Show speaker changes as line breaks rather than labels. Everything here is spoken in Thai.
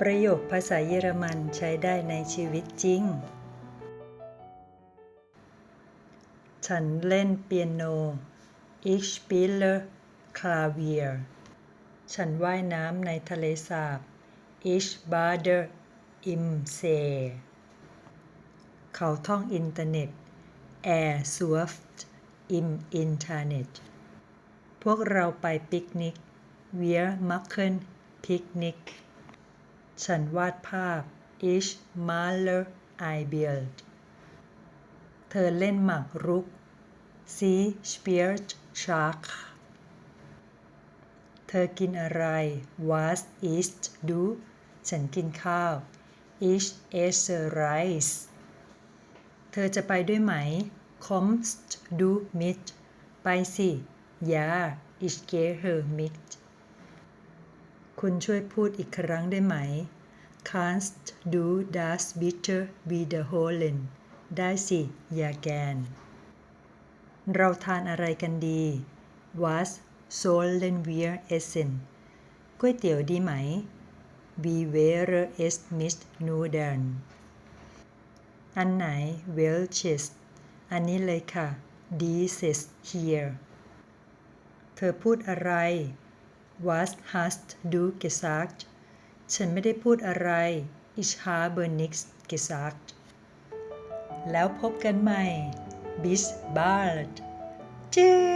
ประโยคภาษาเยอรมันใช้ได้ในชีวิตจริง ฉันเล่นเปียโน Ich spiele Klavier ฉันว่ายน้ำในทะเลสาบ Ich bade im See เขาท่องอินเทอร์เน็ต Er surft im Internet พวกเราไปปิกนิก Wir machen Picknick ฉันวาดภาพ Ich male ein Bild เธอเล่นหมากรุก Sie spielt Schach เธอกินอะไร Was isst du ฉันกินข้าว Ich esse Reis เธอจะไปด้วยไหม Kommst du mit ไปสิ Ja ich gehe mit คุณช่วยพูดอีกครั้งได้ไหม Kannst du das bitte wiederholen ได้สิอย่าแกน เราทานอะไรกันดี Was sollen wir essen ก๋วยเตี๋ยวดีไหม Wie wäre es mit Nudeln อันไหน Welches อันนี้เลยค่ะ Dieses hier เธอพูดอะไร Was hast du gesagt ฉันไม่ได้พูดอะไร Ich habe nichts gesagt แล้วพบกันใหม่ Bis bald Tschüss